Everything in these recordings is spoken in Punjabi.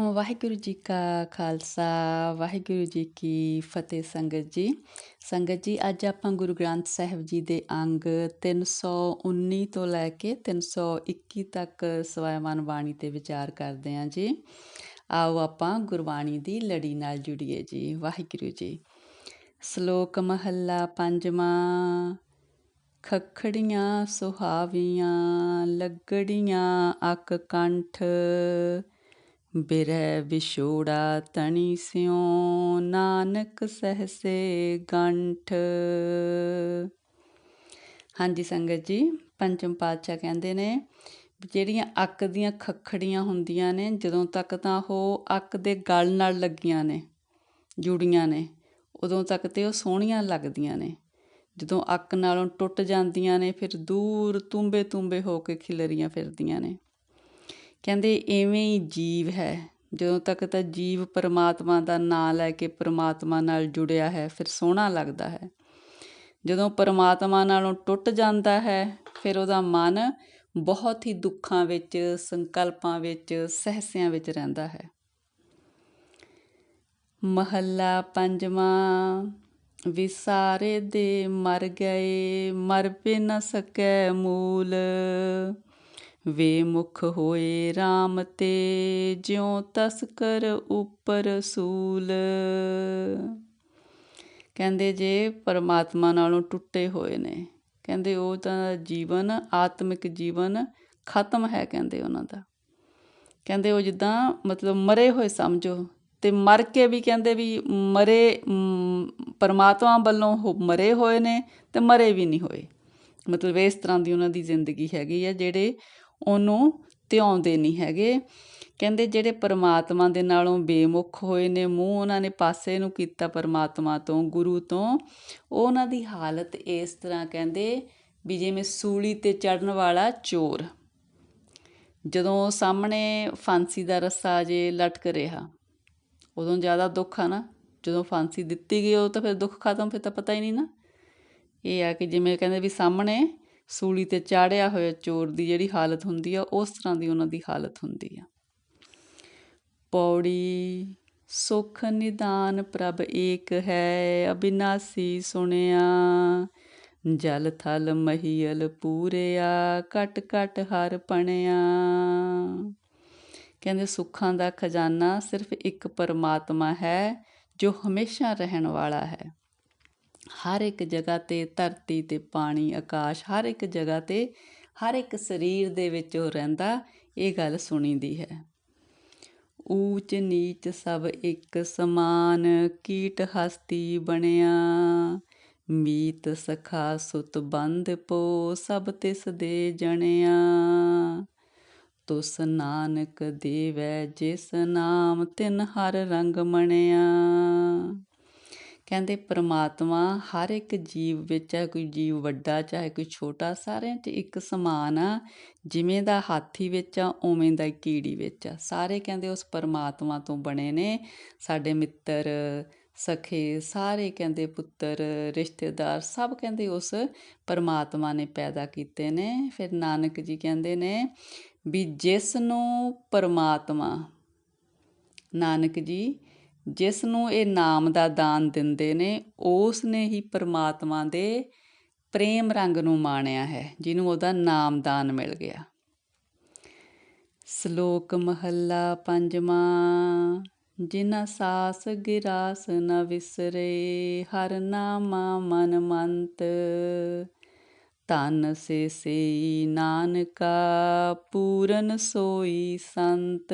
ਵਾਹਿਗੁਰੂ ਜੀ ਕਾ ਖਾਲਸਾ ਵਾਹਿਗੁਰੂ ਜੀ ਕੀ ਫਤਿਹ ਸੰਗਤ ਜੀ ਸੰਗਤ ਜੀ ਅੱਜ ਆਪਾਂ ਗੁਰੂ ਗ੍ਰੰਥ ਸਾਹਿਬ ਜੀ ਦੇ ਅੰਗ 319 ਤੋਂ ਲੈ ਕੇ 321 ਤੱਕ ਸਵੈਮਨ ਬਾਣੀ ਤੇ ਵਿਚਾਰ ਕਰਦੇ ਹਾਂ ਜੀ। ਆਓ ਆਪਾਂ ਗੁਰਬਾਣੀ ਦੀ ਲੜੀ ਨਾਲ ਜੁੜੀਏ ਜੀ ਵਾਹਿਗੁਰੂ ਜੀ। ਸ਼ਲੋਕ ਮਹੱਲਾ ਪੰਜਵਾਂ, ਖਖੜੀਆਂ ਸੁਹਾਵੀਆਂ, ਲੱਗੜੀਆਂ ਅਕ ਕੰਠ। ਬਿਰਹਿ ਵਿਛੋੜਾ ਤਣੀ ਸਿਉ, ਨਾਨਕ ਸਹਸੇ ਗੰਠ। ਹਾਂਜੀ ਸੰਗਤ ਜੀ, ਪੰਚਮ ਪਾਤਸ਼ਾਹ ਕਹਿੰਦੇ ਨੇ ਜਿਹੜੀਆਂ ਅੱਕ ਦੀਆਂ ਖਖੜੀਆਂ ਹੁੰਦੀਆਂ ਨੇ, ਜਦੋਂ ਤੱਕ ਤਾਂ ਉਹ ਅੱਕ ਦੇ ਗਲ ਨਾਲ ਲੱਗੀਆਂ ਨੇ, ਜੁੜੀਆਂ ਨੇ, ਉਦੋਂ ਤੱਕ ਤੇ ਉਹ ਸੋਹਣੀਆਂ ਲੱਗਦੀਆਂ ਨੇ। ਜਦੋਂ ਅੱਕ ਨਾਲੋਂ ਟੁੱਟ ਜਾਂਦੀਆਂ ਨੇ, ਫਿਰ ਦੂਰ ਤੁੰਬੇ ਤੁੰਬੇ ਹੋ ਕੇ ਖਿਲਰੀਆਂ ਫਿਰਦੀਆਂ ਨੇ। ਕਹਿੰਦੇ ਇਵੇਂ ਹੀ ਜੀਵ ਹੈ। ਜਦੋਂ ਤੱਕ ਤਾਂ ਜੀਵ ਪਰਮਾਤਮਾ ਦਾ ਨਾਮ ਲੈ ਕੇ ਪਰਮਾਤਮਾ ਨਾਲ ਜੁੜਿਆ ਹੈ, ਫਿਰ ਸੋਹਣਾ ਲੱਗਦਾ ਹੈ। ਜਦੋਂ ਪਰਮਾਤਮਾ ਨਾਲੋਂ ਟੁੱਟ ਜਾਂਦਾ ਹੈ, ਫਿਰ ਉਹਦਾ ਮਨ ਬਹੁਤ ਹੀ ਦੁੱਖਾਂ ਵਿੱਚ, ਸੰਕਲਪਾਂ ਵਿੱਚ, ਸਹਸਿਆਂ ਵਿੱਚ ਰਹਿੰਦਾ ਹੈ। ਮਹੱਲਾ ਪੰਜਵਾਂ, ਵਿਸਾਰੇ ਦੇ ਮਰ ਗਏ, ਮਰ ਪੇ ਨਾ ਸਕੈ ਮੂਲ। ਵੇ ਮੁਖ ਹੋਏ RAM ਤੇ, ਜਿਉ ਤਸਕਰ ਉਪਰ ਸੂਲ। ਕਹਿੰਦੇ ਜੇ ਪਰਮਾਤਮਾ ਨਾਲੋਂ ਟੁੱਟੇ ਹੋਏ ਨੇ, ਕਹਿੰਦੇ ਉਹ ਤਾਂ ਜੀਵਨ, ਆਤਮਿਕ ਜੀਵਨ ਖਤਮ ਹੈ ਕਹਿੰਦੇ ਉਹਨਾਂ ਦਾ। ਕਹਿੰਦੇ ਉਹ ਜਿੱਦਾਂ ਮਤਲਬ ਮਰੇ ਹੋਏ ਸਮਝੋ ਤੇ ਮਰ ਕੇ ਵੀ ਕਹਿੰਦੇ ਵੀ ਮਰੇ ਪਰਮਾਤਮਾ ਵੱਲੋਂ ਮਰੇ ਹੋਏ ਨੇ ਤੇ ਮਰੇ ਵੀ ਨਹੀਂ ਹੋਏ। ਮਤਲਬ ਇਸ ਤਰ੍ਹਾਂ ਦੀ ਉਹਨਾਂ ਦੀ ਜ਼ਿੰਦਗੀ ਹੈਗੀ ਆ ਜਿਹੜੇ ਉਹਨੂੰ ਧਿਆਉਂਦੇ ਨਹੀਂ ਹੈਗੇ। ਕਹਿੰਦੇ ਜਿਹੜੇ ਪਰਮਾਤਮਾ ਦੇ ਨਾਲੋਂ ਬੇਮੁਖ ਹੋਏ ਨੇ, ਮੂੰਹ ਉਹਨਾਂ ਨੇ ਪਾਸੇ ਨੂੰ ਕੀਤਾ ਪਰਮਾਤਮਾ ਤੋਂ, ਗੁਰੂ ਤੋਂ ਉਹਨਾਂ ਦੀ ਹਾਲਤ ਇਸ ਤਰ੍ਹਾਂ ਕਹਿੰਦੇ ਵੀ ਜਿਵੇਂ ਸੂਲੀ ਤੇ ਚੜਨ ਵਾਲਾ ਚੋਰ। ਜਦੋਂ ਸਾਹਮਣੇ ਫਾਂਸੀ ਦਾ ਰੱਸਾ ਜੇ ਲਟਕ ਰਿਹਾ, ਉਦੋਂ ਜ਼ਿਆਦਾ ਦੁੱਖ ਆ ਨਾ। ਜਦੋਂ ਫਾਂਸੀ ਦਿੱਤੀ ਗਈ ਉਹ ਤਾਂ ਫਿਰ ਦੁੱਖ ਖਤਮ, ਫਿਰ ਤਾਂ ਪਤਾ ਹੀ ਨਹੀਂ ਨਾ। ਇਹ ਆ ਕਿ ਜਿਵੇਂ ਕਹਿੰਦੇ ਵੀ ਸਾਹਮਣੇ ਸੂਲੀ ਤੇ ਚਾੜਿਆ ਹੋਇਆ ਚੋਰ ਦੀ ਜਿਹੜੀ ਹਾਲਤ ਹੁੰਦੀ ਆ, ਉਸ ਤਰ੍ਹਾਂ ਦੀ ਉਹਨਾਂ ਦੀ ਹਾਲਤ ਹੁੰਦੀ ਆ। ਪੌੜੀ, ਸੁਖ ਨਿਦਾਨ ਪ੍ਰਭ ਏਕ ਹੈ, ਅਬਿਨਾਸੀ ਸੁਣਿਆ। ਜਲ ਥਲ ਮਹੀਲ ਪੂਰਿਆ ਕਟ ਕਟ ਹਰ ਪਣਿਆ। ਕਹਿੰਦੇ ਸੁੱਖਾਂ ਦਾ ਖਜ਼ਾਨਾ ਸਿਰਫ ਇੱਕ ਪਰਮਾਤਮਾ ਹੈ, ਜੋ ਹਮੇਸ਼ਾ ਰਹਿਣ ਵਾਲਾ ਹੈ। ਹਰ ਇੱਕ ਜਗ੍ਹਾ ਤੇ ਧਰਤੀ ਤੇ ਪਾਣੀ, ਆਕਾਸ਼, ਹਰ ਇੱਕ ਜਗ੍ਹਾ ਤੇ, ਹਰ ਇੱਕ ਸਰੀਰ ਦੇ ਵਿੱਚ ਉਹ ਰਹਿੰਦਾ, ਇਹ ਗੱਲ ਸੁਣੀ ਦੀ ਹੈ। ਊਚ ਨੀਚ ਸਭ ਇੱਕ ਸਮਾਨ, ਕੀਟ ਹਸਤੀ ਬਣਿਆ। ਮੀਤ ਸਖਾ ਸੁਤ ਬੰਦ ਪੋ, ਸਭ ਤਿਸ ਦੇ ਜਣਿਆ। ਤੁਸ ਨਾਨਕ ਦੇਵੈ ਜਿਸ ਨਾਮ ਤਿਨ ਹਰ ਰੰਗ ਮਣਿਆ ਕਹਿੰਦੇ ਪਰਮਾਤਮਾ ਹਰ ਇੱਕ ਜੀਵ ਵਿੱਚ ਹੈ, ਕੋਈ ਜੀਵ ਵੱਡਾ ਚਾਹੇ ਕੋਈ ਛੋਟਾ, ਸਾਰਿਆਂ 'ਚ ਇੱਕ ਸਮਾਨ ਆ, ਜਿਵੇਂ ਦਾ ਹਾਥੀ ਵਿੱਚ ਆ, ਉਵੇਂ ਦਾ ਕੀੜੀ ਵਿੱਚ ਆ। ਸਾਰੇ ਕਹਿੰਦੇ ਉਸ ਪਰਮਾਤਮਾ ਤੋਂ ਬਣੇ ਨੇ, ਸਾਡੇ ਮਿੱਤਰ, ਸਖੇ, ਸਾਰੇ ਕਹਿੰਦੇ ਪੁੱਤਰ, ਰਿਸ਼ਤੇਦਾਰ, ਸਭ ਕਹਿੰਦੇ ਉਸ ਪਰਮਾਤਮਾ ਨੇ ਪੈਦਾ ਕੀਤੇ ਨੇ। ਫਿਰ ਨਾਨਕ ਜੀ ਕਹਿੰਦੇ ਨੇ ਵੀ ਜਿਸ ਨੂੰ ਪਰਮਾਤਮਾ, ਨਾਨਕ ਜੀ ਜਿਸ ਨੂੰ ਇਹ ਨਾਮ ਦਾ ਦਾਨ ਦਿੰਦੇ ਨੇ, ਉਸ ਨੇ ਹੀ ਪਰਮਾਤਮਾ ਦੇ ਪ੍ਰੇਮ ਰੰਗ ਨੂੰ ਮਾਣਿਆ ਹੈ, ਜਿਹਨੂੰ ਉਹਦਾ ਨਾਮ ਦਾਨ ਮਿਲ ਗਿਆ। ਸ਼ਲੋਕ ਮਹੱਲਾ ਪੰਜਵਾਂ ਜਿਨਾ ਸਾਸ ਗਿਰਾਸ ਨ ਵਿਸਰੇ, ਹਰ ਨਾਮਾ ਮਨ ਮੰਤ। ਤਨ ਸੇ ਸੇ ਨਾਨਕਾ, ਪੂਰਨ ਸੋਈ ਸੰਤ।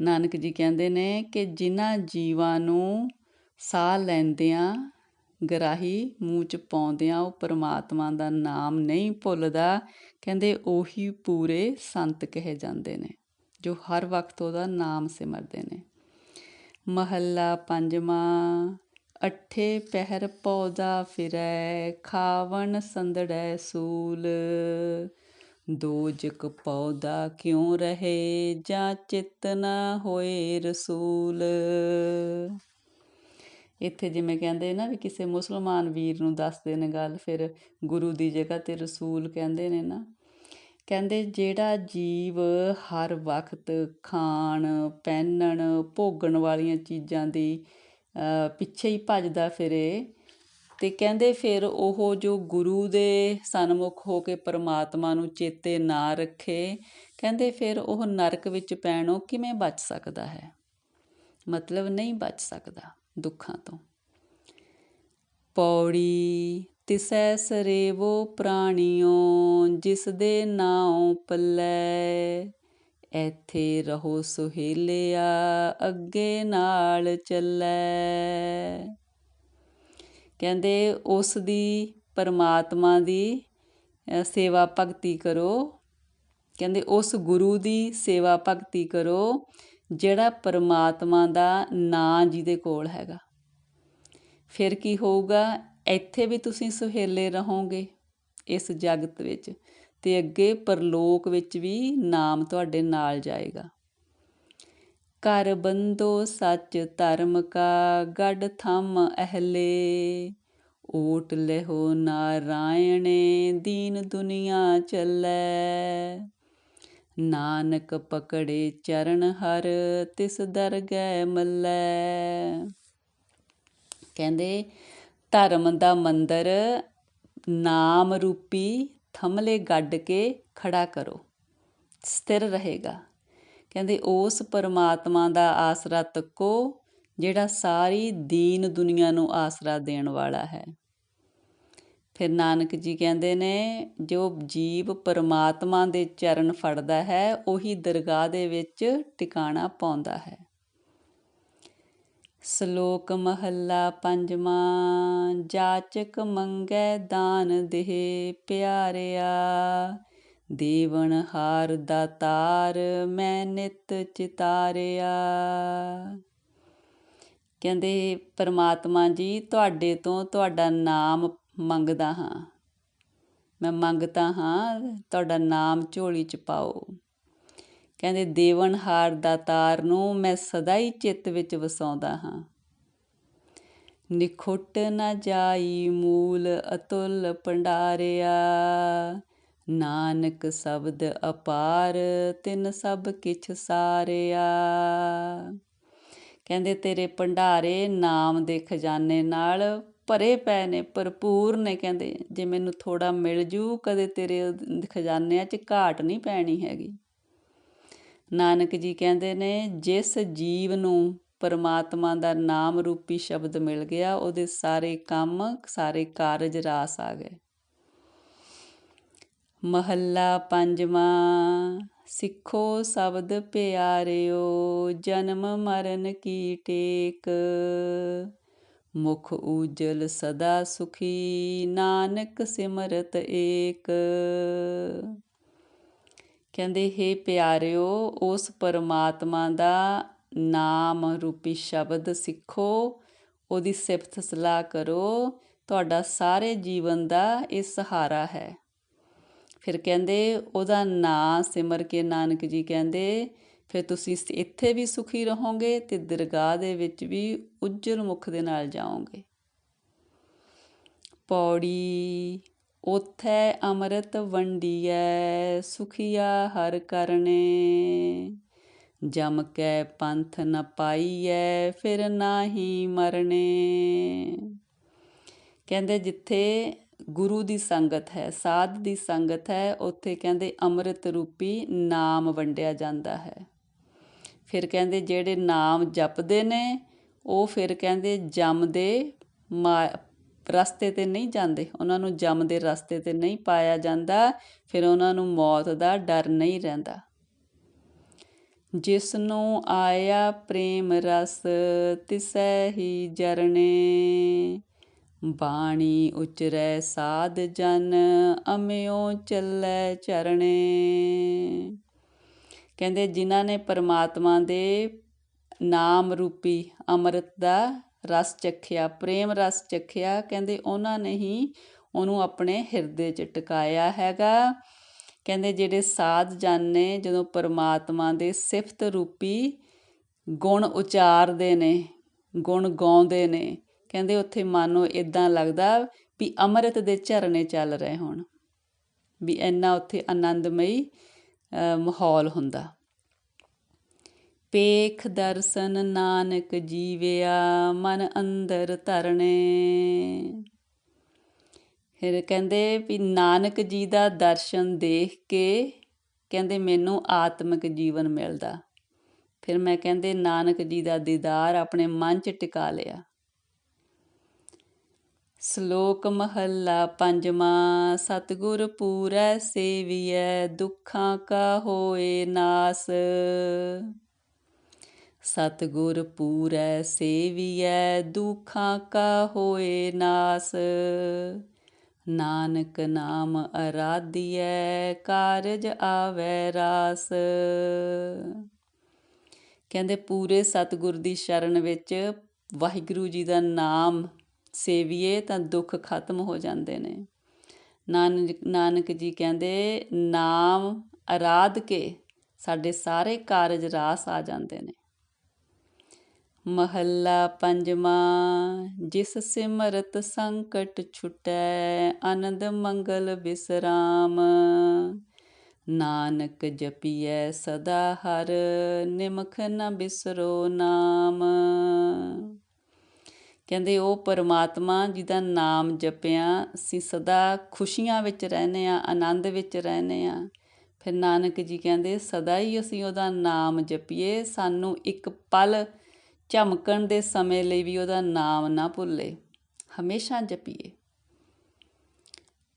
ਨਾਨਕ ਜੀ ਕਹਿੰਦੇ ਨੇ ਕਿ ਜਿਨ੍ਹਾਂ ਜੀਵਾਂ ਨੂੰ ਸਾਹ ਲੈਂਦਿਆਂ ਗਰਾਹੀ ਮੂੰਹ ਚ ਪਾਉਂਦਿਆਂ ਉਹ ਪਰਮਾਤਮਾ ਦਾ ਨਾਮ ਨਹੀਂ ਭੁੱਲਦਾ, ਕਹਿੰਦੇ ਉਹੀ ਪੂਰੇ ਸੰਤ ਕਹੇ ਜਾਂਦੇ ਨੇ, ਜੋ ਹਰ ਵਕਤ ਉਹਦਾ ਨਾਮ ਸਿਮਰਦੇ ਨੇ। ਮਹੱਲਾ ਪੰਜਵਾਂ, ਅਠੇ ਪਹਿਰ ਪੌਦਾ ਫਿਰੈ, ਖਾਵਣ ਸੰਦੜੈ ਸੂਲ। ਦੋਜਕ ਪੌਦਾ ਕਿਉ ਰਹੇ? ਜਾਂ ਚਿਤ ਨਾ ਹੋਏ ਰਸੂਲ। ਇੱਥੇ ਜਿਵੇਂ ਕਹਿੰਦੇ ਨਾ ਵੀ ਕਿਸੇ ਮੁਸਲਮਾਨ ਵੀਰ ਨੂੰ ਦੱਸਦੇ ਨੇ ਗੱਲ, ਫਿਰ ਗੁਰੂ ਦੀ ਜਗ੍ਹਾ ਤੇ ਰਸੂਲ ਕਹਿੰਦੇ ਨੇ ਨਾ। ਕਹਿੰਦੇ, ਜਿਹੜਾ ਜੀਵ ਹਰ ਵਕਤ ਖਾਣ, ਪਹਿਨਣ, ਭੋਗਣ ਵਾਲੀਆਂ ਚੀਜ਼ਾਂ ਦੀ ਪਿੱਛੇ ਹੀ ਭੱਜਦਾ ਫਿਰੇ ਅਤੇ ਕਹਿੰਦੇ ਫਿਰ ਉਹ ਜੋ ਗੁਰੂ ਦੇ ਸਨਮੁਖ ਹੋ ਕੇ ਪਰਮਾਤਮਾ ਨੂੰ ਚੇਤੇ ਨਾ ਰੱਖੇ, ਕਹਿੰਦੇ ਫਿਰ ਉਹ ਨਰਕ ਵਿੱਚ ਪੈਣੋਂ ਕਿਵੇਂ ਬਚ ਸਕਦਾ ਹੈ? ਮਤਲਬ ਨਹੀਂ ਬਚ ਸਕਦਾ ਦੁੱਖਾਂ ਤੋਂ। ਪੌੜੀ ਤਿਸੈ ਸਰੇਵੋ ਪ੍ਰਾਣਿਓ, ਜਿਸ ਦੇ ਨਾਉ ਪੱਲੇ। ਐਥੇ ਰਹੋ ਸੁਹੇਲਿਆ, ਅੱਗੇ ਨਾਲ ਚੱਲੈ। ਕਹਿੰਦੇ ਉਸ ਦੀ ਪਰਮਾਤਮਾ ਦੀ ਸੇਵਾ ਭਗਤੀ ਕਰੋ। ਕਹਿੰਦੇ ਉਸ ਗੁਰੂ ਦੀ ਸੇਵਾ ਭਗਤੀ ਕਰੋ, ਜਿਹੜਾ ਪਰਮਾਤਮਾ ਦਾ ਨਾਂ ਜਿਹਦੇ ਕੋਲ ਹੈਗਾ। ਫਿਰ ਕੀ ਹੋਊਗਾ? ਇੱਥੇ ਵੀ ਤੁਸੀਂ ਸੁਹੇਲੇ ਰਹੋਗੇ ਇਸ ਜਗਤ ਵਿੱਚ ਤੇ ਅੱਗੇ ਪਰਲੋਕ ਵਿੱਚ ਵੀ ਨਾਮ ਤੁਹਾਡੇ ਨਾਲ ਜਾਏਗਾ। ਘਰ ਬੰਦੋ ਸੱਚ ਧਰਮ ਕਾ ਗੜ ਥੰਮ ਅਹਲੇ। ਓਟ ਲਹੋ ਨਾਰਾਇਣੇ, ਦੀਨ ਦੁਨੀਆ ਚੱਲੈ। ਨਾਨਕ ਪਕੜੇ ਚਰਨ ਹਰ, ਤਿਸ ਦਰਗਹਿ ਮੱਲੇ। ਕਹਿੰਦੇ, ਧਰਮ ਦਾ ਮੰਦਰ ਨਾਮ ਰੂਪੀ ਥਮਲੇ ਗੱਡ ਕੇ ਖੜਾ ਕਰੋ। ਸਥਿਰ ਰਹੇਗਾ। ਕਹਿੰਦੇ ਉਸ ਪਰਮਾਤਮਾ ਦਾ ਆਸਰਾ ਤੱਕੋ, ਜਿਹੜਾ ਸਾਰੀ ਦੀਨ ਦੁਨੀਆ ਨੂੰ ਆਸਰਾ ਦੇਣ ਵਾਲਾ ਹੈ। ਫਿਰ ਨਾਨਕ ਜੀ ਕਹਿੰਦੇ ਨੇ, ਜੋ ਜੀਵ ਪਰਮਾਤਮਾ ਦੇ ਚਰਨ ਫੜਦਾ ਹੈ, ਉਹੀ ਦਰਗਾਹ ਦੇ ਵਿੱਚ ਟਿਕਾਣਾ ਪਾਉਂਦਾ ਹੈ। ਸ਼ਲੋਕ ਮਹੱਲਾ ਪੰਜਵਾਂ, ਜਾਚਕ ਮੰਗੈ ਦਾਨ ਦੇਹ ਪਿਆਰਿਆ। ਦੇਵਨ ਹਾਰ ਦਾ ਤਾਰ ਮੈਂ ਨਿਤ ਚਿਤਾਰਿਆ। ਕਹਿੰਦੇ, ਪਰਮਾਤਮਾ ਜੀ, ਤੁਹਾਡੇ ਤੋਂ ਤੁਹਾਡਾ ਨਾਮ ਮੰਗਦਾ ਹਾਂ। ਮੈਂ ਮੰਗਤਾ ਹਾਂ, ਤੁਹਾਡਾ ਨਾਮ ਝੋਲੀ ਚ ਪਾਓ। ਕਹਿੰਦੇ ਦੇਵਣ ਹਾਰ ਦਾ ਤਾਰ ਨੂੰ ਮੈਂ ਸਦਾ ਹੀ ਚਿੱਤ ਵਿੱਚ ਵਸਾਉਂਦਾ ਹਾਂ। ਨਿਖੁੱਟ ਨਾ ਜਾਈ ਮੂਲ ਅਤੁਲ ਭੰਡਾਰਿਆ। ਨਾਨਕ ਸ਼ਬਦ ਅਪਾਰ, ਤਿੰਨ ਸਭ ਕਿਛ ਸਾਰਿਆ। ਕਹਿੰਦੇ, ਤੇਰੇ ਭੰਡਾਰੇ ਨਾਮ ਦੇ ਖਜ਼ਾਨੇ ਨਾਲ ਭਰੇ ਪਏ ਨੇ, ਭਰਪੂਰ ਨੇ, ਕਹਿੰਦੇ। ਜੇ ਮੈਨੂੰ ਥੋੜਾ ਮਿਲ ਜੂ, ਕਦੇ ਤੇਰੇ ਖਜ਼ਾਨਿਆਂ 'ਚ ਘਾਟ ਨਹੀਂ ਪੈਣੀ ਹੈਗੀ। ਨਾਨਕ ਜੀ ਕਹਿੰਦੇ ਨੇ, ਜਿਸ ਜੀਵ ਨੂੰ ਪਰਮਾਤਮਾ ਦਾ ਨਾਮ ਰੂਪੀ ਸ਼ਬਦ ਮਿਲ ਗਿਆ, ਉਹਦੇ ਸਾਰੇ ਕੰਮ, ਸਾਰੇ ਕਾਰਜ ਰਾਸ ਆ ਗਏ। ਮਹੱਲਾ ਪੰਜਵਾਂ, ਸਿੱਖੋ ਸ਼ਬਦ ਪਿਆਰਿਓ, ਜਨਮ ਮਰਨ ਕੀ ਟੇਕ। ਮੁਖ ਉਜਲ ਸਦਾ ਸੁਖੀ, ਨਾਨਕ ਸਿਮਰਤ ਏਕ। ਕਹਿੰਦੇ हे ਪਿਆਰਿਓ, ਉਸ ਪਰਮਾਤਮਾ ਦਾ ਨਾਮ ਰੂਪੀ ਸ਼ਬਦ ਸਿੱਖੋ, ਉਹਦੀ ਸਿਫਤ ਸਲਾਹ ਕਰੋ, ਤੁਹਾਡਾ ਸਾਰੇ ਜੀਵਨ ਦਾ ਇਹ ਸਹਾਰਾ ਹੈ। ਫਿਰ ਕਹਿੰਦੇ ਉਹਦਾ ਨਾਂ ਸਿਮਰ ਕੇ ਨਾਨਕ ਜੀ ਕਹਿੰਦੇ, ਫਿਰ ਤੁਸੀਂ ਇੱਥੇ ਵੀ ਸੁਖੀ ਰਹੋਗੇ ਤੇ ਦਰਗਾਹ ਦੇ ਵਿੱਚ ਵੀ ਉਜਲ ਮੁਖ ਦੇ ਨਾਲ ਜਾਓਗੇ। ਪੌੜੀ, ਉਥੈ ਅੰਮ੍ਰਿਤ ਵੰਡੀਐ, ਸੁਖੀਆ ਹਰ ਕਰਨੇ। ਜਮ ਕੈ ਪੰਥ ਨ ਪਾਈਐ, ਫਿਰ ਨਾਹੀ ਮਰਨੇ। ਕਹਿੰਦੇ ਜਿੱਥੇ ਗੁਰੂ ਦੀ ਸੰਗਤ ਹੈ, ਸਾਧ ਦੀ ਸੰਗਤ ਹੈ, ਉੱਥੇ ਕਹਿੰਦੇ ਅੰਮ੍ਰਿਤ ਰੂਪੀ ਨਾਮ ਵੰਡਿਆ ਜਾਂਦਾ ਹੈ। ਫਿਰ ਕਹਿੰਦੇ ਜਿਹੜੇ ਨਾਮ ਜਪਦੇ ਨੇ, ਉਹ ਫਿਰ ਕਹਿੰਦੇ ਜਮ ਦੇ ਰਸਤੇ ਤੇ ਨਹੀਂ ਜਾਂਦੇ। ਉਹਨਾਂ ਨੂੰ ਜਮ ਦੇ ਰਸਤੇ ਤੇ ਨਹੀਂ ਪਾਇਆ ਜਾਂਦਾ, ਫਿਰ ਉਹਨਾਂ ਨੂੰ ਮੌਤ ਦਾ ਡਰ ਨਹੀਂ ਰਹਿੰਦਾ। ਜਿਸ ਨੂੰ ਆਇਆ ਪ੍ਰੇਮ ਰਸ, ਤਿਸੈ ਹੀ ਜਰਨੇ ਬਾਣੀ ਉਚਰੈ ਸਾਧ ਜਨ, ਅਮਿਓ ਚੱਲੇ ਚਰਣੇ। ਕਹਿੰਦੇ ਜਿਨ੍ਹਾਂ ਨੇ ਪਰਮਾਤਮਾ ਦੇ ਨਾਮ ਰੂਪੀ ਅੰਮ੍ਰਿਤ ਦਾ ਰਸ ਚਖਿਆ, ਪ੍ਰੇਮ ਰਸ ਚਖਿਆ, ਕਹਿੰਦੇ ਉਹਨਾਂ ਨੇ ਹੀ ਉਹਨੂੰ ਆਪਣੇ ਹਿਰਦੇ 'ਚ ਟਿਕਾਇਆ ਹੈਗਾ। ਕਹਿੰਦੇ ਜਿਹੜੇ ਸਾਧ ਜਨ ਨੇ, ਜਦੋਂ ਪਰਮਾਤਮਾ ਦੇ ਸਿਫਤ ਰੂਪੀ ਗੁਣ ਉਚਾਰਦੇ ਨੇ, ਗੁਣ ਗਾਉਂਦੇ ਨੇ ਕਹਿੰਦੇ ਉੱਥੇ ਮਨ ਨੂੰ ਇਦਾਂ ਲੱਗਦਾ ਵੀ ਅੰਮ੍ਰਿਤ ਦੇ ਝਰਨੇ ਚੱਲ ਰਹੇ ਹੋਣ, ਵੀ ਇੰਨਾ ਉੱਥੇ ਆਨੰਦਮਈ ਮਾਹੌਲ ਹੁੰਦਾ। ਪੇਖ ਦਰਸ਼ਨ ਨਾਨਕ ਜੀਵਿਆ ਮਨ ਅੰਦਰ ਧਰਨੇ। ਫਿਰ ਕਹਿੰਦੇ ਵੀ ਨਾਨਕ ਜੀ ਦਾ ਦਰਸ਼ਨ ਦੇਖ ਕੇ ਕਹਿੰਦੇ ਮੈਨੂੰ ਆਤਮਿਕ ਜੀਵਨ ਮਿਲਦਾ। ਫਿਰ ਮੈਂ ਕਹਿੰਦੇ ਨਾਨਕ ਜੀ ਦਾ ਦੀਦਾਰ ਆਪਣੇ ਮਨ 'ਚ ਟਿਕਾ ਲਿਆ। ਸ਼ਲੋਕ ਮਹੱਲਾ ਪੰਜਵਾਂ, ਸਤਗੁਰ ਪੂਰੈ ਸੇਵੀਐ, ਦੁੱਖਾਂ ਕਾ ਹੋਏ ਨਾਸ। ਸਤਗੁਰ ਪੂਰੈ ਸੇਵੀਐ, ਦੁੱਖਾਂ ਕਾ ਹੋਏ ਨਾਸ। ਨਾਨਕ ਨਾਮ ਅਰਾਧਿਐ, ਕਾਰਜ ਆਵੈ ਰਾਸ। ਕਹਿੰਦੇ ਪੂਰੇ ਸਤਗੁਰ ਦੀ ਸ਼ਰਨ ਵਿੱਚ ਵਾਹਿਗੁਰੂ ਜੀ ਦਾ ਨਾਮ ਸੇਵੀਏ ਤਾਂ ਦੁੱਖ ਖਤਮ ਹੋ ਜਾਂਦੇ ਨੇ। ਨਾਨਕ ਨਾਨਕ ਜੀ ਕਹਿੰਦੇ, ਨਾਮ ਅਰਾਧ ਕੇ ਸਾਡੇ ਸਾਰੇ ਕਾਰਜ ਰਾਸ ਆ ਜਾਂਦੇ ਨੇ। ਮਹੱਲਾ ਪੰਜਵਾਂ, ਜਿਸ ਸਿਮਰਤ ਸੰਕਟ ਛੁਟੈ, ਆਨੰਦ ਮੰਗਲ ਬਿਸਰਾਮ। ਨਾਨਕ ਜਪੀਐ ਸਦਾ ਹਰ, ਨਿਮਖ ਨ ਬਿਸਰੋ ਨਾਮ। ਕਹਿੰਦੇ ਉਹ ਪਰਮਾਤਮਾ ਜਿਹਦਾ ਨਾਮ ਜਪਿਆ, ਅਸੀਂ ਸਦਾ ਖੁਸ਼ੀਆਂ ਵਿੱਚ ਰਹਨੇ ਆ ਆਨੰਦ ਵਿੱਚ ਰਹਨੇ ਆ ਫਿਰ ਨਾਨਕ ਜੀ ਕਹਿੰਦੇ, ਸਦਾ ਹੀ ਅਸੀਂ ਉਹਦਾ ਨਾਮ ਜਪੀਏ, ਸਾਨੂੰ ਇੱਕ ਪਲ ਝਮਕਣ ਦੇ ਸਮੇਂ ਲਈ ਵੀ ਉਹਦਾ ਨਾਮ ਨਾ ਭੁੱਲੇ। ਹਮੇਸ਼ਾ ਜਪੀਏ।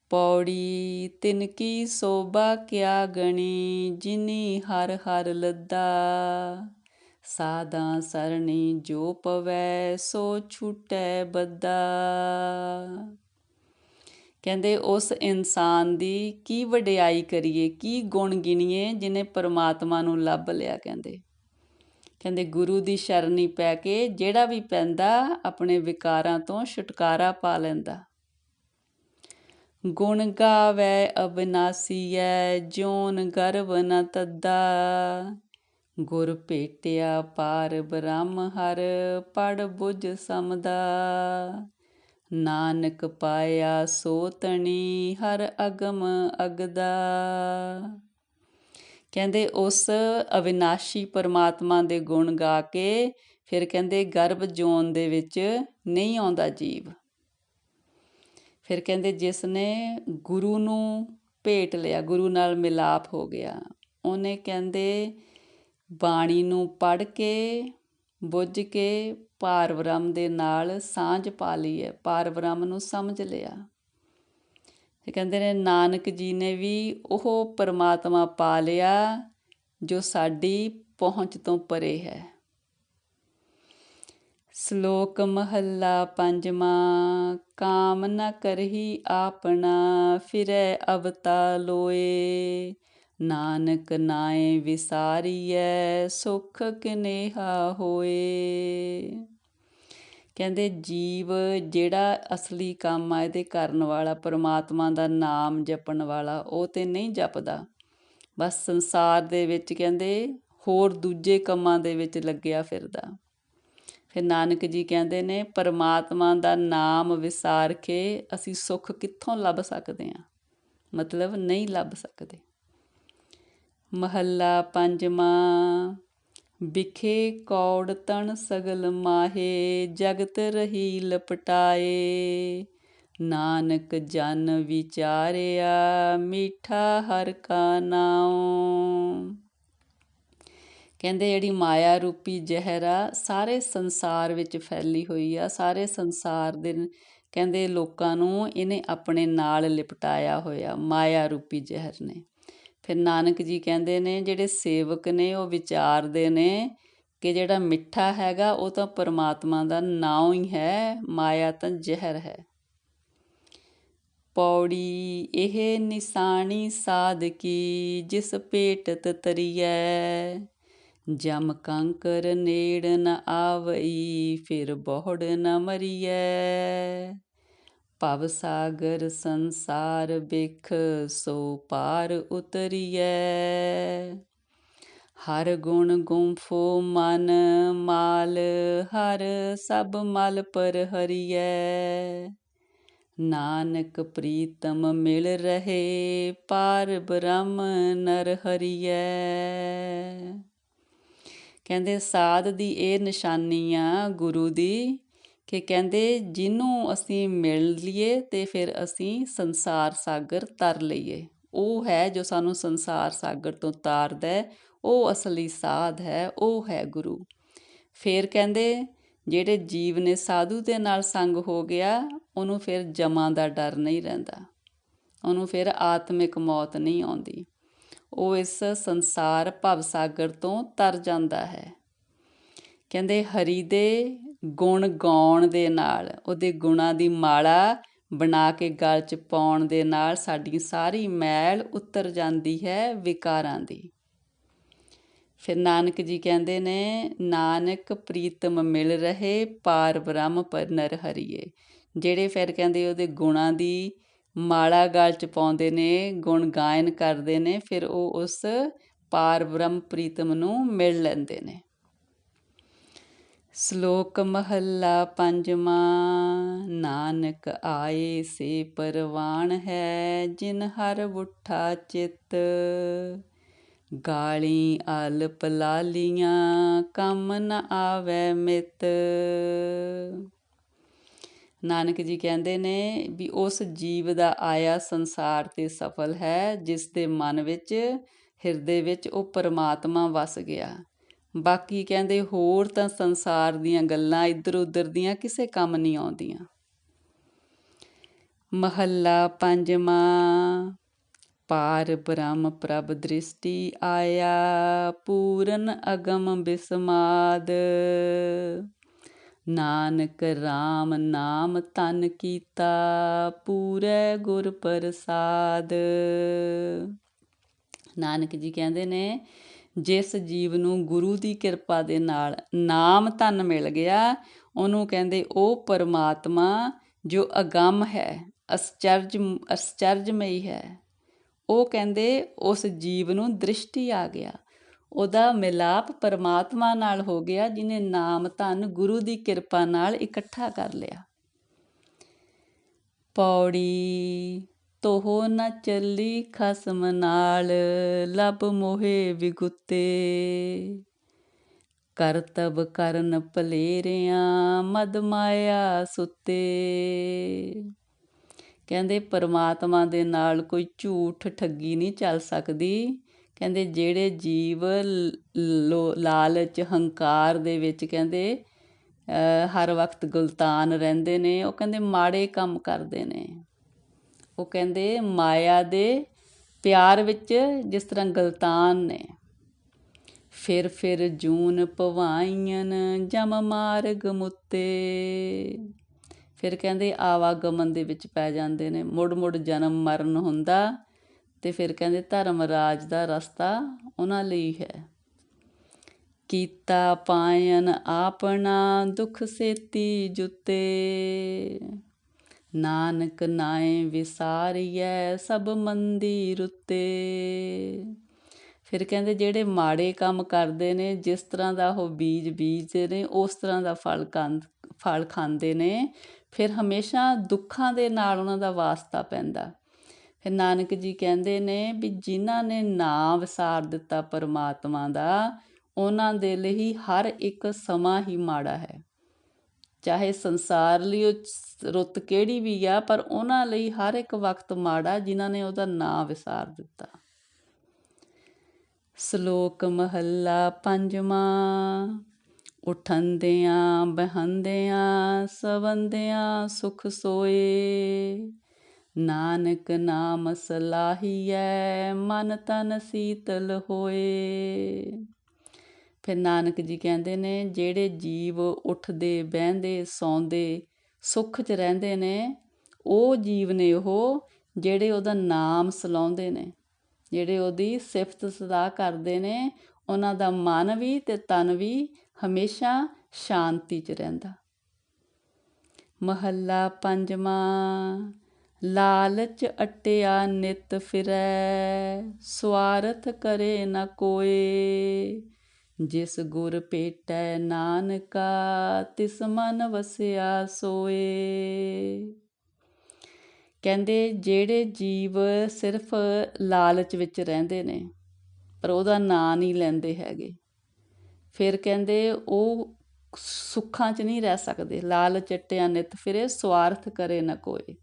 ਪੌੜੀ ਤਿਨ ਕੀ ਸੋਭਾ ਕਿਆ ਗਣੀ, ਜਿਨੀ ਹਰ ਹਰ ਲੱਦਾ। ਸਾਦਾ ਸਰਣੀ ਜੋ ਪਵੈ, ਸੋ ਛੁਟੈ ਬੱਦਾ ਕਹਿੰਦੇ ਉਸ ਇਨਸਾਨ ਦੀ ਕੀ ਵਡਿਆਈ ਕਰੀਏ, ਕੀ ਗੁਣ ਗਿਣੀਏ ਜਿਨੇ ਪਰਮਾਤਮਾ ਨੂੰ ਲੱਭ ਲਿਆ ਕਹਿੰਦੇ। ਕਹਿੰਦੇ ਗੁਰੂ ਦੀ ਸ਼ਰਨੀ ਪੈ ਕੇ ਜਿਹੜਾ ਵੀ ਪੈਂਦਾ ਆਪਣੇ ਵਿਕਾਰਾਂ ਤੋਂ ਛੁਟਕਾਰਾ ਪਾ ਲੈਂਦਾ। ਗੁਣ ਗਾਵੇ, ਅਬਨਾਸੀਐ ਜੋਨ ਗਰਵ ਨ ਤੱਦਾ। ਗੁਰ ਭੇਟਿਆ ਪਾਰ ਬ੍ਰਹਮ ਹਰ ਪੜ ਬੁਝ ਸਮਦਾ। ਨਾਨਕ ਪਾਇਆ ਸੋ ਤਣੀ ਹਰ ਅਗਮ ਅਗਦਾ। ਕਹਿੰਦੇ ਉਸ ਅਵਿਨਾਸ਼ੀ ਪਰਮਾਤਮਾ ਦੇ ਗੁਣ ਗਾ ਕੇ ਫਿਰ ਕਹਿੰਦੇ ਗਰਭ ਜੋਨ ਦੇ ਵਿੱਚ ਨਹੀਂ ਆਉਂਦਾ ਜੀਵ। ਫਿਰ ਕਹਿੰਦੇ ਜਿਸ ਨੇ ਗੁਰੂ ਨੂੰ ਭੇਟ ਲਿਆ, ਗੁਰੂ ਨਾਲ ਮਿਲਾਪ ਹੋ ਗਿਆ, ਉਹਨੇ ਕਹਿੰਦੇ ਬਾਣੀ ਨੂੰ ਪੜ੍ਹ ਕੇ, ਬੁੱਝ ਕੇ ਪਾਰ ਬ੍ਰਹਮ ਦੇ ਨਾਲ ਸਾਂਝ ਪਾ ਲਈ ਹੈ ਪਾਰ ਬ੍ਰਹਮ ਨੂੰ ਸਮਝ ਲਿਆ। ਇਹ ਕਹਿੰਦੇ ਨੇ, ਨਾਨਕ ਜੀ ਨੇ ਵੀ ਉਹ ਪਰਮਾਤਮਾ ਪਾ ਲਿਆ ਜੋ ਸਾਡੀ ਪਹੁੰਚ ਤੋਂ ਪਰੇ ਹੈ। ਸ਼ਲੋਕ ਮਹੱਲਾ ਪੰਜਵਾਂ, ਕਾਮ ਨ ਕਰਹੀ ਆਪਣਾ, ਫਿਰੈ ਅਵਤਾ ਲੋਏ। ਨਾਨਕ ਨਾਏ ਵਿਸਾਰੀਐ, ਸੁਖ ਕਿਨੇਹਾ ਹੋਏ। ਕਹਿੰਦੇ ਜੀਵ ਜਿਹੜਾ ਅਸਲੀ ਕੰਮ ਆ, ਇਹਦੇ ਕਰਨ ਵਾਲਾ, ਪਰਮਾਤਮਾ ਦਾ ਨਾਮ ਜਪਣ ਵਾਲਾ, ਉਹ ਤੇ ਨਹੀਂ ਜਪਦਾ। ਬਸ ਸੰਸਾਰ ਦੇ ਵਿੱਚ ਕਹਿੰਦੇ ਹੋਰ ਦੂਜੇ ਕੰਮਾਂ ਦੇ ਵਿੱਚ ਲੱਗਿਆ ਫਿਰਦਾ। ਫਿਰ ਨਾਨਕ ਜੀ ਕਹਿੰਦੇ ਨੇ, ਪਰਮਾਤਮਾ ਦਾ ਨਾਮ ਵਿਸਾਰ ਕੇ ਅਸੀਂ ਸੁੱਖ ਕਿੱਥੋਂ ਲੱਭ ਸਕਦੇ ਹਾਂ? ਮਤਲਬ ਨਹੀਂ ਲੱਭ ਸਕਦੇ। ਮਹੱਲਾ ਪੰਜਵਾਂ, ਵਿਖੇ ਕੌੜ ਤਣ ਸਗਲ ਮਾਹੇ, ਜਗਤ ਰਹੀ ਲਪਟਾਏ। ਨਾਨਕ ਜਨ ਵਿਚਾਰਿਆ, ਮੀਠਾ ਹਰ ਕਾ ਨਾਮ ਕਹਿੰਦੇ ਜਿਹੜੀ ਮਾਇਆ ਰੂਪੀ ਜ਼ਹਿਰ ਆ, ਸਾਰੇ ਸੰਸਾਰ ਵਿੱਚ ਫੈਲੀ ਹੋਈ ਆ। ਸਾਰੇ ਸੰਸਾਰ ਦੇ ਕਹਿੰਦੇ ਲੋਕਾਂ ਨੂੰ ਇਹਨੇ ਆਪਣੇ ਨਾਲ ਲਿਪਟਾਇਆ ਹੋਇਆ, ਮਾਇਆ ਰੂਪੀ ਜ਼ਹਿਰ ਨੇ। ਫਿਰ ਨਾਨਕ ਜੀ ਕਹਿੰਦੇ ਨੇ, ਜਿਹੜੇ ਸੇਵਕ ਨੇ, ਉਹ ਵਿਚਾਰਦੇ ਨੇ ਕਿ ਜਿਹੜਾ ਮਿੱਠਾ ਹੈਗਾ, ਉਹ ਤਾਂ ਪਰਮਾਤਮਾ ਦਾ ਨਾਮ ਹੀ ਹੈ, ਮਾਇਆ ਤਾਂ ਜ਼ਹਿਰ ਹੈ। ਪੌੜੀ, ਇਹ ਨਿਸ਼ਾਨੀ ਸਾਧ ਕੀ ਜਿਸ ਪੇਟਤ ਤਰੀਐ। ਜਮ ਕੰਕਰ ਨੇੜ ਨ ਆਵਈ, ਫਿਰ ਬਹੁੜ ਨ ਮਰੀਐ। ਭਵ ਸਾਗਰ ਸੰਸਾਰ ਬਿਖ ਸੋ ਪਾਰ ਉਤਰੀਐ। ਹਰ ਗੁਣ ਗੁੰਫੋ ਮਨ ਮਾਲ, ਹਰ ਸਭ ਮਲ ਪਰ ਹਰੀਐ। ਨਾਨਕ ਪ੍ਰੀਤਮ ਮਿਲ ਰਹੇ, ਪਾਰ ਬ੍ਰਹਮ ਨਰ ਹਰੀਐ। ਕਹਿੰਦੇ ਸਾਧ ਦੀ ਇਹ ਨਿਸ਼ਾਨੀ ਆ ਗੁਰੂ ਦੀ ਕਿ ਕਹਿੰਦੇ ਜਿਹਨੂੰ ਅਸੀਂ ਮਿਲ ਲਈਏ ਤੇ ਫਿਰ ਅਸੀਂ ਸੰਸਾਰ ਸਾਗਰ ਤਰ ਲਈਏ। ਉਹ ਹੈ ਜੋ ਸਾਨੂੰ ਸੰਸਾਰ ਸਾਗਰ ਤੋਂ ਤਾਰਦਾ ਉਹ ਅਸਲੀ ਸਾਧ ਹੈ, ਉਹ ਹੈ ਗੁਰੂ। ਫਿਰ ਕਹਿੰਦੇ ਜਿਹੜੇ ਜੀਵ ਨੇ ਸਾਧੂ ਦੇ ਨਾਲ ਸੰਗ ਹੋ ਗਿਆ, ਉਹਨੂੰ ਫਿਰ ਜਮਾਂ ਦਾ ਡਰ ਨਹੀਂ ਰਹਿੰਦਾ। ਉਹਨੂੰ ਫਿਰ ਆਤਮਿਕ ਮੌਤ ਨਹੀਂ ਆਉਂਦੀ। ਉਹ ਇਸ ਸੰਸਾਰ ਭਵ ਸਾਗਰ ਤੋਂ ਤਰ ਜਾਂਦਾ ਹੈ। ਕਹਿੰਦੇ ਹਰੀ ਦੇ ਗੁਣ ਗਾਉਣ ਦੇ ਨਾਲ, ਉਹਦੇ ਗੁਣਾਂ ਦੀ ਮਾਲਾ ਬਣਾ ਕੇ ਗਲ 'ਚ ਪਾਉਣ ਦੇ ਨਾਲ ਸਾਡੀ ਸਾਰੀ ਮੈਲ ਉਤਰ ਜਾਂਦੀ ਹੈ ਵਿਕਾਰਾਂ ਦੀ। ਫਿਰ ਨਾਨਕ ਜੀ ਕਹਿੰਦੇ ਨੇ, ਨਾਨਕ, ਪ੍ਰੀਤਮ ਮਿਲ ਰਹੇ, ਪਾਰ ਬ੍ਰਹਮ ਪਰ ਨਰ ਹਰੀਏ। ਜਿਹੜੇ ਫਿਰ ਕਹਿੰਦੇ ਉਹਦੇ ਗੁਣਾਂ ਦੀ ਮਾਲਾ ਗਲ 'ਚ ਪਾਉਂਦੇ ਨੇ, ਗੁਣ ਗਾਇਨ ਕਰਦੇ ਨੇ, ਫਿਰ ਉਹ ਉਸ ਪਾਰ ਬ੍ਰਹਮ, ਪ੍ਰੀਤਮ ਨੂੰ ਮਿਲ ਲੈਂਦੇ ਨੇ। ਸ਼ਲੋਕ ਮਹੱਲਾ ਪੰਜਵਾਂ, ਨਾਨਕ ਆਏ ਸੇ ਪਰਵਾਨ ਹੈ ਜਿਨ ਹਰ ਉਠਾ ਚਿਤ। ਗਾਲੀ ਅਲਪ ਲਾਲੀਆਂ, ਕੰਮ ਨ ਆਵੇ ਮਿਤ। ਨਾਨਕ ਜੀ ਕਹਿੰਦੇ ਨੇ ਵੀ ਉਸ ਜੀਵ ਦਾ ਆਇਆ ਸੰਸਾਰ ਤੇ ਸਫਲ ਹੈ, ਜਿਸ ਦੇ ਮਨ ਵਿੱਚ, ਹਿਰਦੇ ਵਿੱਚ ਉਹ ਪਰਮਾਤਮਾ ਵਸ ਗਿਆ। ਬਾਕੀ ਕਹਿੰਦੇ ਹੋਰ ਤਾਂ ਸੰਸਾਰ ਦੀਆਂ ਗੱਲਾਂ ਇੱਧਰ ਉੱਧਰ ਦੀਆਂ ਕਿਸੇ ਕੰਮ ਨਹੀਂ ਆਉਂਦੀਆਂ। ਮਹੱਲਾ ਪੰਜਵਾਂ, ਪਾਰ ਬ੍ਰਹਮ ਪ੍ਰਭ ਦ੍ਰਿਸ਼ਟੀ ਆਇਆ, ਪੂਰਨ ਅਗਮ ਬਿਸਮਾਦ। ਨਾਨਕ RAM ਨਾਮ ਤਨ ਕੀਤਾ, ਪੂਰੇ ਗੁਰ ਪ੍ਰਸਾਦ। ਨਾਨਕ ਜੀ ਕਹਿੰਦੇ ਨੇ ਜਿਸ ਜੀਵ ਨੂੰ ਗੁਰੂ ਦੀ ਕਿਰਪਾ ਦੇ ਨਾਲ ਨਾਮ ਧਨ ਮਿਲ ਗਿਆ, ਉਹਨੂੰ ਕਹਿੰਦੇ ਉਹ ਪਰਮਾਤਮਾ ਜੋ ਅਗੰਮ ਹੈ, ਅਸਚਰਜ, ਅਸਚਰਜਮਈ ਹੈ। ਉਹ ਕਹਿੰਦੇ ਉਸ ਜੀਵ ਨੂੰ ਦ੍ਰਿਸ਼ਟੀ ਆ ਗਿਆ। ਉਹਦਾ ਮਿਲਾਪ ਪਰਮਾਤਮਾ ਨਾਲ ਹੋ ਗਿਆ ਜਿਨੇ ਨਾਮ ਧਨ ਗੁਰੂ ਦੀ ਕਿਰਪਾ ਨਾਲ ਇਕੱਠਾ ਕਰ ਲਿਆ। ਪੌੜੀ ਤੋਹੋ ਨਾ ਚੱਲੀ ਖਸਮ ਨਾਲ ਲਬ ਮੋਹੇ ਵਿਗੁੱਤੇ। ਕਰਤਬ ਕਰਨ ਭਲੇਰਿਆਂ ਮਦ ਮਾਇਆ ਸੁੱਤੇ। ਕਹਿੰਦੇ ਪਰਮਾਤਮਾ ਦੇ ਨਾਲ ਕੋਈ ਝੂਠ ਠੱਗੀ ਨਹੀਂ ਚੱਲ ਸਕਦੀ। ਕਹਿੰਦੇ ਜਿਹੜੇ ਜੀਵ ਲਾਲਚ, ਹੰਕਾਰ ਦੇ ਵਿੱਚ ਕਹਿੰਦੇ ਹਰ ਵਕਤ ਗੁਲਤਾਨ ਰਹਿੰਦੇ ਨੇ, ਉਹ ਕਹਿੰਦੇ ਮਾੜੇ ਕੰਮ ਕਰਦੇ ਨੇ। ਉਹ ਕਹਿੰਦੇ, ਮਾਇਆ ਦੇ ਪਿਆਰ ਵਿੱਚ ਜਿਸ ਤਰ੍ਹਾਂ ਗਲਤਾਨ ਨੇ। ਫਿਰ ਫਿਰ ਜੂਨ ਪਵਾਈਆਂ ਜਮ ਮਾਰਗ ਮੁੱਤੇ। ਫਿਰ ਕਹਿੰਦੇ, ਆਵਾਗਮਨ ਦੇ ਵਿੱਚ ਪੈ ਜਾਂਦੇ ਨੇ। ਮੁੜ ਮੁੜ ਜਨਮ ਮਰਨ ਹੁੰਦਾ ਤੇ ਫਿਰ ਕਹਿੰਦੇ, ਧਰਮ ਰਾਜ ਦਾ ਰਸਤਾ ਉਹਨਾਂ ਲਈ ਹੈ। ਕੀਤਾ ਪਾਇਨ ਆਪਣਾ ਦੁੱਖ ਸੇਤੀ ਜੁਤੇ। ਨਾਨਕ ਨਾਏ ਵਿਸਾਰੀਐ ਸਭ ਮੰਦੀ ਰੁੱਤੇ ਫਿਰ ਕਹਿੰਦੇ ਜਿਹੜੇ ਮਾੜੇ ਕੰਮ ਕਰਦੇ ਨੇ, ਜਿਸ ਤਰ੍ਹਾਂ ਦਾ ਉਹ ਬੀਜ ਬੀਜਦੇ ਨੇ, ਉਸ ਤਰ੍ਹਾਂ ਦਾ ਫਲ ਕੰਦ, ਫਲ ਖਾਂਦੇ ਨੇ। ਫਿਰ ਹਮੇਸ਼ਾ ਦੁੱਖਾਂ ਦੇ ਨਾਲ ਉਹਨਾਂ ਦਾ ਵਾਸਤਾ ਪੈਂਦਾ। ਫਿਰ ਨਾਨਕ ਜੀ ਕਹਿੰਦੇ ਨੇ ਵੀ ਜਿਨ੍ਹਾਂ ਨੇ ਨਾਮ ਵਿਸਾਰ ਦਿੱਤਾ ਪਰਮਾਤਮਾ ਦਾ, ਉਹਨਾਂ ਦੇ ਲਈ ਹਰ ਇੱਕ ਸਮਾਂ ਹੀ ਮਾੜਾ ਹੈ। ਚਾਹੇ ਸੰਸਾਰ ਲਈ ਉਹ ਰੁੱਤ ਕਿਹੜੀ ਵੀ ਆ, ਪਰ ਉਹਨਾਂ ਲਈ ਹਰ ਇੱਕ ਵਕਤ ਮਾੜਾ ਜਿਨ੍ਹਾਂ ਨੇ ਉਹਦਾ ਨਾਂ ਵਿਸਾਰ ਦਿੱਤਾ। ਸ਼ਲੋਕ ਮਹੱਲਾ ਪੰਜਵਾਂ, ਉਠੰਦਿਆਂ ਬਹੰਦਿਆਂ ਸਵੰਦਿਆਂ ਸੁਖ ਸੋਏ। ਨਾਨਕ ਨਾਮ ਸਲਾਹੀਐ, ਮਨ ਤਨ ਸੀਤਲ ਹੋਏ। ਫਿਰ ਨਾਨਕ ਜੀ ਕਹਿੰਦੇ ਨੇ, ਜਿਹੜੇ ਜੀਵ ਉੱਠਦੇ, ਬਹਿੰਦੇ, ਸੌਂਦੇ, ਸੁੱਖ 'ਚ ਰਹਿੰਦੇ ਨੇ, ਉਹ ਜੀਵ ਨੇ ਉਹ ਜਿਹੜੇ ਉਹਦਾ ਨਾਮ ਸਲਾਉਂਦੇ ਨੇ। ਜਿਹੜੇ ਉਹਦੀ ਸਿਫਤ ਸਦਾ ਕਰਦੇ ਨੇ, ਉਹਨਾਂ ਦਾ ਮਨ ਵੀ ਤੇ ਤਨ ਵੀ ਹਮੇਸ਼ਾ ਸ਼ਾਂਤੀ 'ਚ ਰਹਿੰਦਾ। ਮਹੱਲਾ ਪੰਜਵਾਂ, ਲਾਲਚ ਅਟਿਆ ਨਿਤ ਫਿਰੈ, ਸਵਾਰਥ ਕਰੇ ਨ ਕੋਏ। ਜਿਸ ਗੁਰ ਭੇਟੈ ਨਾਨਕਾ, ਤਿਸ ਮਨ ਵਸਿਆ ਸੋਏ। ਕਹਿੰਦੇ, ਜਿਹੜੇ ਜੀਵ ਸਿਰਫ ਲਾਲਚ ਵਿੱਚ ਰਹਿੰਦੇ ਨੇ, ਪਰ ਉਹਦਾ ਨਾਂ ਨਹੀਂ ਲੈਂਦੇ ਹੈਗੇ। ਫਿਰ ਕਹਿੰਦੇ, ਉਹ ਸੁੱਖਾਂ 'ਚ ਨਹੀਂ ਰਹਿ ਸਕਦੇ, ਲਾਲਚ ਚਟਿਆ ਨਿਤ ਫਿਰੇ, ਸਵਾਰਥ ਕਰੇ ਨ ਕੋਏ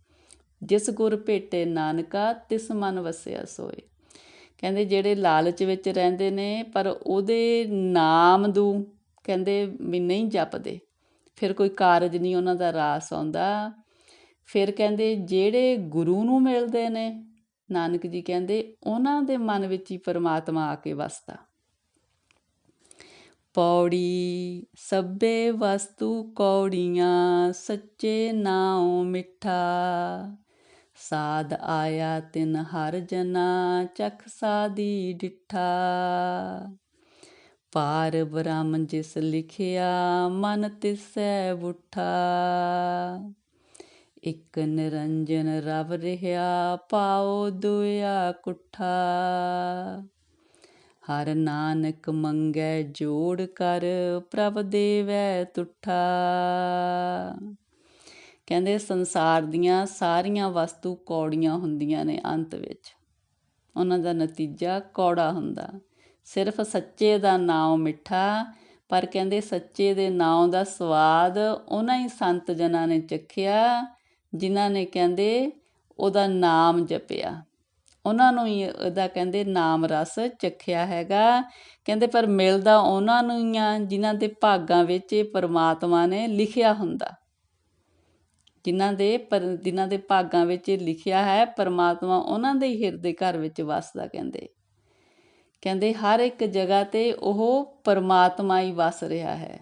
ਜਿਸ ਗੁਰ ਭੇਟੇ ਨਾਨਕਾ, ਤਿਸ ਮਨ ਵਸਿਆ ਸੋਏ। ਕਹਿੰਦੇ ਜਿਹੜੇ ਲਾਲਚ ਵਿੱਚ ਰਹਿੰਦੇ ਨੇ, ਪਰ ਉਹਦੇ ਨਾਮ ਨੂੰ ਕਹਿੰਦੇ ਵੀ ਨਹੀਂ ਜਪਦੇ। ਫਿਰ ਕੋਈ ਕਾਰਜ ਨਹੀਂ ਉਹਨਾਂ ਦਾ ਰਾਸ ਆਉਂਦਾ। ਫਿਰ ਕਹਿੰਦੇ ਜਿਹੜੇ ਗੁਰੂ ਨੂੰ ਮਿਲਦੇ ਨੇ, ਨਾਨਕ ਜੀ ਕਹਿੰਦੇ ਉਹਨਾਂ ਦੇ ਮਨ ਵਿੱਚ ਹੀ ਪਰਮਾਤਮਾ ਆ ਕੇ ਵਸਦਾ। ਪੌੜੀ ਸਭੇ ਵਸਤੂ ਕੌੜੀਆਂ, ਸੱਚੇ ਨਾਉ ਮਿੱਠਾ। ਸਾਧ ਆਇਆ ਤਿਨ ਹਰ ਜਨਾ, ਚਖ ਸਾਦੀ ਡਿਠਾ। ਪਾਰ ਬ੍ਰਹਮ ਜਿਸ ਲਿਖਿਆ, ਮਨ ਤਿਸੈ ਬੁੱਠਾ। ਇਕ ਨਿਰੰਜਨ ਰਵ ਰਿਹਾ ਪਾਉ ਦੁਆ ਕੁੱਠਾ। ਹਰ ਨਾਨਕ ਮੰਗੈ ਜੋੜ ਕਰ, ਪ੍ਰਭ ਦੇਵੈ ਤੁਠਾ। ਕਹਿੰਦੇ ਸੰਸਾਰ ਦੀਆਂ ਸਾਰੀਆਂ ਵਸਤੂ ਕੌੜੀਆਂ ਹੁੰਦੀਆਂ ਨੇ ਅੰਤ ਵਿੱਚ। ਉਹਨਾਂ ਦਾ ਨਤੀਜਾ ਕੌੜਾ ਹੁੰਦਾ। ਸਿਰਫ ਸੱਚੇ ਦਾ ਨਾਮ ਮਿੱਠਾ, ਪਰ ਕਹਿੰਦੇ ਸੱਚੇ ਦੇ ਨਾਮ ਦਾ ਸਵਾਦ ਉਹਨਾਂ ਹੀ ਸੰਤ ਜਨਾਂ ਨੇ ਚੱਖਿਆ, ਜਿਨ੍ਹਾਂ ਨੇ ਕਹਿੰਦੇ ਉਹਦਾ ਨਾਮ ਜਪਿਆ। ਉਹਨਾਂ ਨੂੰ ਹੀ ਉਹਦਾ ਕਹਿੰਦੇ ਨਾਮ ਰਸ ਚੱਖਿਆ ਹੈਗਾ। ਕਹਿੰਦੇ ਪਰ ਮਿਲਦਾ ਉਹਨਾਂ ਨੂੰ ਹੀ ਆ, ਜਿਨ੍ਹਾਂ ਦੇ ਭਾਗਾਂ ਵਿੱਚ ਇਹ ਪਰਮਾਤਮਾ ਨੇ ਲਿਖਿਆ ਹੁੰਦਾ। ਜਿਨ੍ਹਾਂ ਦੇ ਪਰ, ਜਿਨ੍ਹਾਂ ਦੇ ਭਾਗਾਂ ਵਿੱਚ ਲਿਖਿਆ ਹੈ, ਪਰਮਾਤਮਾ ਉਹਨਾਂ ਦੇ ਹੀ ਹਿਰਦੇ ਘਰ ਵਿੱਚ ਵਸਦਾ ਕਹਿੰਦੇ। ਕਹਿੰਦੇ, ਹਰ ਇੱਕ ਜਗ੍ਹਾ ਤੇ ਉਹ ਪਰਮਾਤਮਾ ਹੀ ਵਸ ਰਿਹਾ ਹੈ।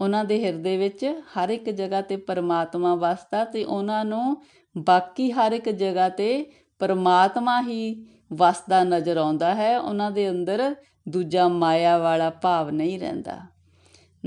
ਉਹਨਾਂ ਦੇ ਹਿਰਦੇ ਵਿੱਚ ਹਰ ਇੱਕ ਜਗ੍ਹਾ ਤੇ ਪਰਮਾਤਮਾ ਵਸਦਾ ਤੇ ਉਹਨਾਂ ਨੂੰ ਬਾਕੀ ਹਰ ਇੱਕ ਜਗ੍ਹਾ ਤੇ ਪਰਮਾਤਮਾ ਹੀ ਵਸਦਾ ਨਜ਼ਰ ਆਉਂਦਾ ਹੈ। ਉਹਨਾਂ ਦੇ ਅੰਦਰ ਦੂਜਾ ਮਾਇਆ ਵਾਲਾ ਭਾਵ ਨਹੀਂ ਰਹਿੰਦਾ।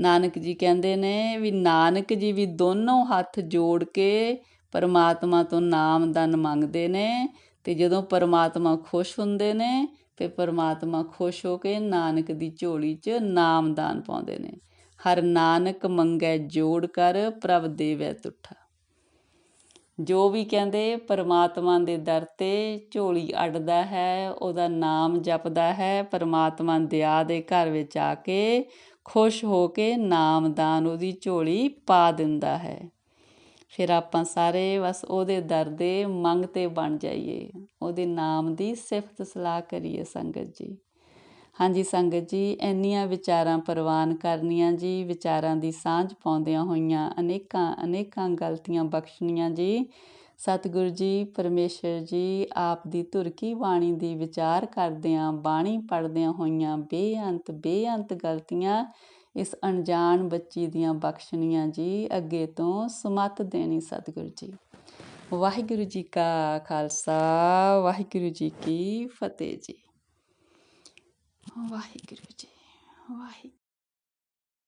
ਨਾਨਕ ਜੀ ਕਹਿੰਦੇ ਨੇ ਵੀ ਨਾਨਕ ਜੀ ਵੀ ਦੋਨੋਂ ਹੱਥ ਜੋੜ ਕੇ ਪਰਮਾਤਮਾ ਤੋਂ ਨਾਮਦਾਨ ਮੰਗਦੇ ਨੇ ਤੇ ਜਦੋਂ ਪਰਮਾਤਮਾ ਖੁਸ਼ ਹੁੰਦੇ ਨੇ ਤੇ ਪਰਮਾਤਮਾ ਖੁਸ਼ ਹੋ ਕੇ ਨਾਨਕ ਦੀ ਝੋਲੀ 'ਚ ਨਾਮਦਾਨ ਪਾਉਂਦੇ ਨੇ। ਹਰ ਨਾਨਕ ਮੰਗੈ ਜੋੜ ਕਰ, ਪ੍ਰਭ ਦੇਵੈ ਤੁਠਾ। ਜੋ ਵੀ ਕਹਿੰਦੇ, ਪਰਮਾਤਮਾ ਦੇ ਦਰ ਤੇ ਝੋਲੀ ਅੜਦਾ ਹੈ, ਉਹਦਾ ਨਾਮ ਜਪਦਾ ਹੈ, ਪਰਮਾਤਮਾ ਦਿਆ ਦੇ ਘਰ ਵਿੱਚ ਆ ਕੇ ਖੁਸ਼ ਹੋ ਕੇ ਨਾਮਦਾਨ ਉਹਦੀ ਝੋਲੀ ਪਾ ਦਿੰਦਾ ਹੈ। ਫਿਰ ਆਪਾਂ ਸਾਰੇ ਬਸ ਉਹਦੇ ਦਰ ਦੇ ਮੰਗ ਤੇ ਬਣ ਜਾਈਏ। ਉਹਦੇ ਨਾਮ ਦੀ ਸਿਫਤ ਸਲਾਹ ਕਰੀਏ ਸੰਗਤ ਜੀ। ਹਾਂਜੀ ਸੰਗਤ ਜੀ, ਇੰਨੀਆਂ ਵਿਚਾਰਾਂ ਪ੍ਰਵਾਨ ਕਰਨੀਆਂ ਜੀ, ਵਿਚਾਰਾਂ ਦੀ ਸਾਂਝ ਪਾਉਂਦਿਆਂ ਹੋਈਆਂ ਅਨੇਕਾਂ ਅਨੇਕਾਂ ਗਲਤੀਆਂ ਬਖਸ਼ਣੀਆਂ ਜੀ। ਸਤਿਗੁਰੂ ਜੀ, ਪਰਮੇਸ਼ਰ ਜੀ, ਆਪ ਦੀ ਧੁਰ ਕੀ ਬਾਣੀ ਦੀ ਵਿਚਾਰ ਕਰਦਿਆਂ, ਬਾਣੀ ਪੜਦਿਆਂ ਹੋਈਆਂ ਬੇਅੰਤ ਬੇਅੰਤ ਗਲਤੀਆਂ ਇਸ ਅਣਜਾਣ ਬੱਚੀ ਦੀਆਂ ਬਖਸ਼ਣੀਆਂ ਜੀ ਅੱਗੇ ਤੋਂ ਸਮਤ ਦੇਣੀ ਸਤਿਗੁਰੂ ਜੀ। ਵਾਹਿਗੁਰੂ ਜੀ ਕਾ ਖਾਲਸਾ, ਵਾਹਿਗੁਰੂ ਜੀ ਕੀ ਫਤਿਹ ਜੀ। ਵਾਹਿਗੁਰੂ ਜੀ ਵਾਹਿਗੁਰੂ